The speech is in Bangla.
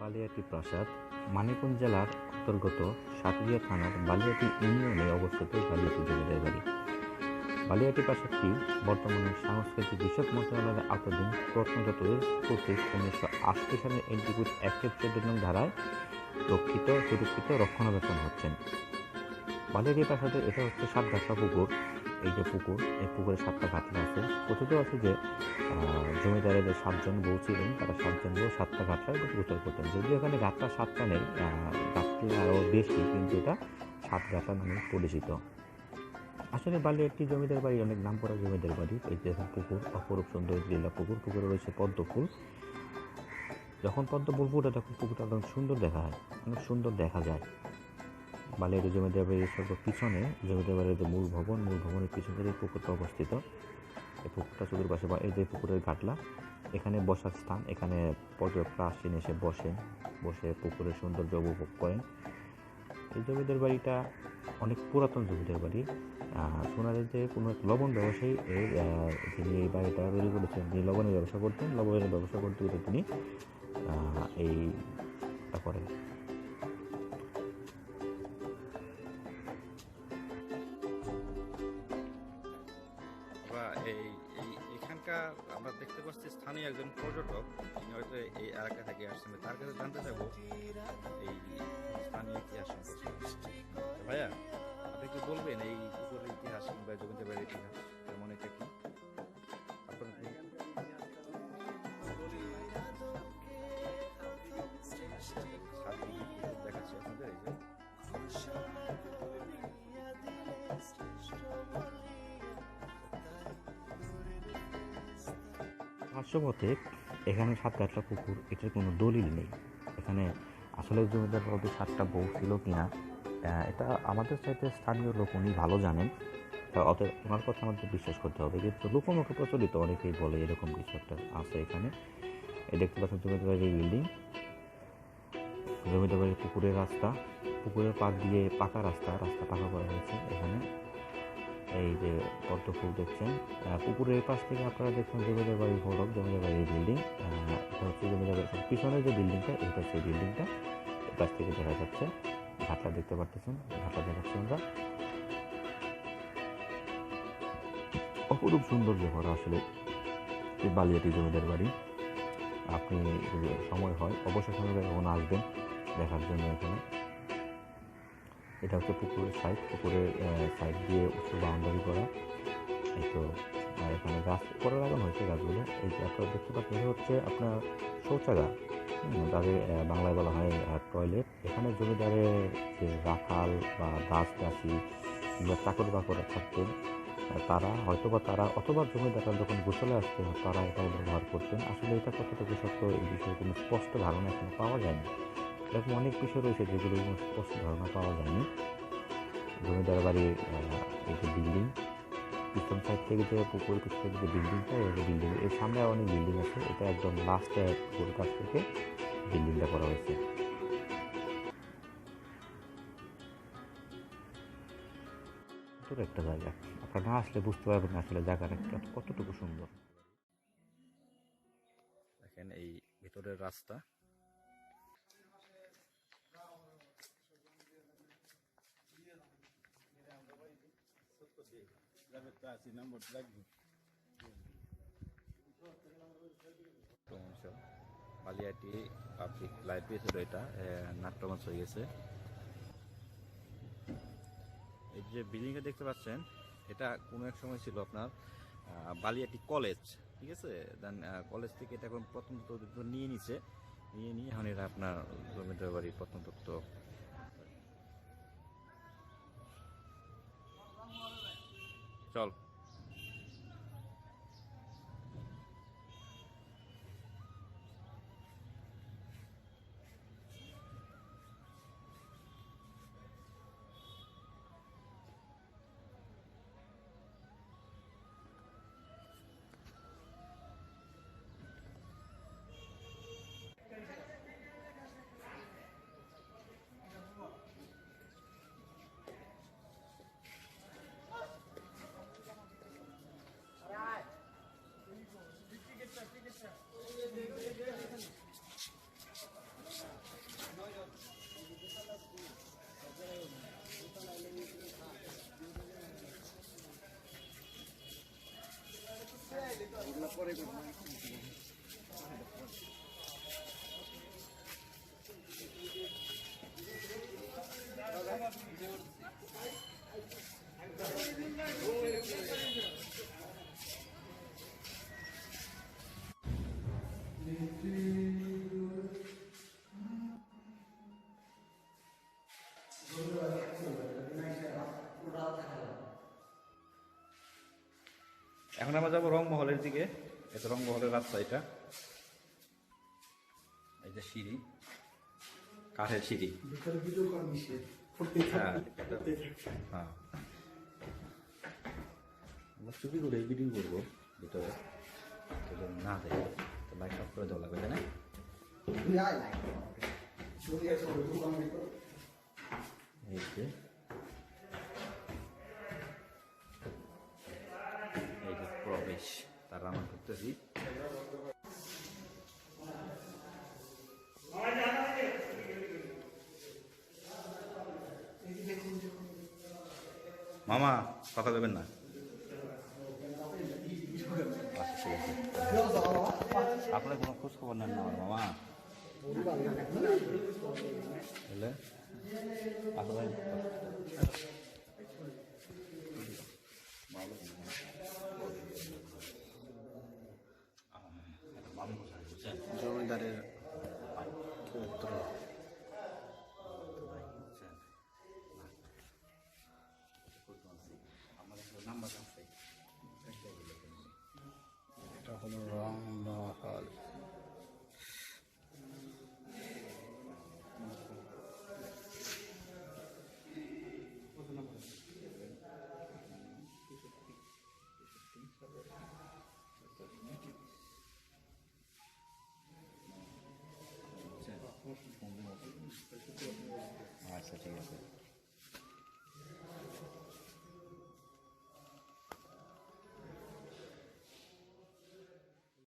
বালিয়াটি প্রাসাদ, মানিকগঞ্জ জেলার অন্তর্গত সাতুরিয়া থানার বালিয়াটি ইউনিয়নে অবস্থিত বালিয়াটি জমিদার বাড়ি। বালিয়াটি প্রাসাদটি বর্তমানে সাংস্কৃতিক বিষয়ক মন্ত্রণালয়ের আওতাধীন প্রত্নতত্ত্ব কর্তৃক উনিশশো আশি সালের এন্টিকুইট অ্যাক্টের চোদ্দ নং ধারায় রক্ষিত, সুরক্ষিত রক্ষণাবেক্ষণ হচ্ছেন। বালিয়াটি প্রাসাদের এটা হচ্ছে সাত ঘাটলা পুকুর। এই যে পুকুর, এই পুকুরে সাতটা ঘাটলা আছে। কথিত আছে যে জমিদারের সাতজন বউ ছিলেন, তারা সাতজন বউ সাতটা ঘাটটা ঘাটলায় গোসল করতেন। যদিও এখানে ঘাটলা সাতটা নেই ঘাটলা আরও বেশি, কিন্তু এটা সাত ঘাটলা নামে পরিচিত। আসলে বালি একটি জমিদার বাড়ি, অনেক নাম করা জমিদার বাড়ি। এই যে পুকুর, অপরূপ সুন্দর জেলা পুকুর। পুকুরে রয়েছে পদ্ম ফুল। যখন পদ্ম ফুল ফুটে, তখন পুকুরটা অনেক সুন্দর দেখা হয়, অনেক সুন্দর দেখা যায়। বালিয়াটি জমিদার বাড়ির সর্ব পিছনে জমিদার বাড়ির যে মূল ভবন, মূল ভবনের পিছনে এই পুকুরটা অবস্থিত। এই পুকুরটা চতুর্পাশে বা এই যে পুকুরের ঘাটলা, এখানে বসার স্থান, এখানে পর্যটকরা আসেন, এসে বসেন, বসে পুকুরের সৌন্দর্য উপভোগ করেন। এই জমিদার বাড়িটা অনেক পুরাতন জমিদার বাড়ি। শোনা যে কোনো এক লবণ ব্যবসায়ী, এই তিনি এই বাড়িটা তৈরি করেছেন তিনি লবণের ব্যবসা করতেন, লবণের ব্যবসা করতে করতে তিনি এই করেন এই এই, এখানকার আমরা দেখতে পাচ্ছি স্থানীয় একজন পর্যটক, তিনি হয়তো এই এলাকা থেকে আসছেন তার কাছে জানতে চাবো এই স্থানীয় ইতিহাস ভাইয়া, আপনি কি বলবেন এই পুকুরের ইতিহাস কিংবা ভাষ্যমতে এখানে সাত আটটা পুকুর এটার কোনো দলিল নেই। এখানে আসলে জমিদার বাবুদের সাতটা বউ ছিল কিনা আহ, এটা আমাদের চাইতে স্থানীয় লোক উনি ভালো জানেন। অতএব ওনার কথা আমাদের বিশ্বাস করতে হবে। কিন্তু লোকমুখে প্রচলিত অনেকেই বলে এরকম কিছু একটা আছে এখানে। দেখতে পাচ্ছেন জমিদার বাড়ির বিল্ডিং। জমিদার বাড়ির পুকুরের রাস্তা। পুকুরের পাড় দিয়ে পাকা রাস্তা রাস্তা পাকা করা হয়েছে এখানে। এই যে পদ্ম ফুল দেখছেন পুকুরের পাশ থেকে আপনারা দেখছেন জমিদার বাড়ির ফটক, জমিদার বাড়ির বিল্ডিং এটা হচ্ছে জমিদার বাড়ির পিছনে যে বিল্ডিংটা এটা সেই বিল্ডিংটা এই পাশ থেকে দেখা যাচ্ছে ঘাটলা দেখতে পারতেছেন ঘাটলা দেখাচ্ছি আমরা। অপরূপ সৌন্দর্য ভরা আসলে, এই বালিয়াটি জমিদার বাড়ি। আপনি যদি সময় হয় অবশ্যই সময় কখন আসবেন, দেখার জন্য এখানে। এটা হচ্ছে পুকুরের সাইড পুকুরের সাইড দিয়ে উঁচু বাউন্ডারি করা। এই তো এখানে গাছ করে লাগানো হয়েছে গাছগুলো। এই যে আপনারা দেখতে পাচ্ছেন হচ্ছে আপনার শৌচাগার। তাদের বাংলায় বলা হয় টয়লেট এখানে জমিদারে যে রাখাল বা দাস দাসী কিংবা চাকর বাকর থাকতেন তারা হয়তো বা তারা, অথবা জমিদাররা যখন গোসলে আসতেন, তারা এটা ব্যবহার করতেন। আসলে এটা কতটুকু সত্য, এই বিষয়ে কোনো স্পষ্ট ধারণা এখানে পাওয়া যায়নি। এরকম অনেক বিষয় রয়েছে যেগুলো স্পষ্ট ধারণা পাওয়া যায়নি। জমিদার বাড়ির যে বিল্ডিং পিছন সাইড থেকে যে পুকুরের পিছন থেকে যে বিল্ডিংটা এই বিল্ডিং এর সামনে অনেক বিল্ডিং আছে। এটা একদম লাস্টে পুকুরের কাছ থেকে বিল্ডিংটা করা হয়েছে। একটা জায়গা। আপনারা না আসলে বুঝতে পারবেন না আসলে জায়গাটা কতটুকু সুন্দর। দেখেন এই ভিতরের রাস্তা। পাবলিক লাইব্রেরি ছিল এটা নাট্যমঞ্চ গেছে। এই যে বিল্ডিংটা দেখতে পাচ্ছেন, এটা কোনো এক সময় ছিল আপনার বালিয়াটি কলেজ ঠিক আছে? দেন কলেজ থেকে এটা এখন প্রত্নতত্ত্ব নিয়ে নিছে। নিয়ে নিয়ে এখন এটা আপনার জমিদার বাড়ির প্রত্নতত্ত্ব Çal. পরে এখন আমরা যাব রংমহলের দিকে। এটা রংমহলের রাস্তা এটা এই যে সিঁড়ি। কাঠের সিঁড়ি। হ্যাঁ হ্যাঁ। আমরা চুপি করে ভিডিও করব ভিতরে। না দেখে তো লাইট অফ করে দেওয়া লাগবে তাই না এই যে এই যে প্রবেশ তার রান্না করতেছি মামা, কথা দেবেন না। আপনার কোনো খোঁজ খবর নেন না আমার মামা। বুঝলে আপনার জমিদারের আচ্ছা ঠিক আছে।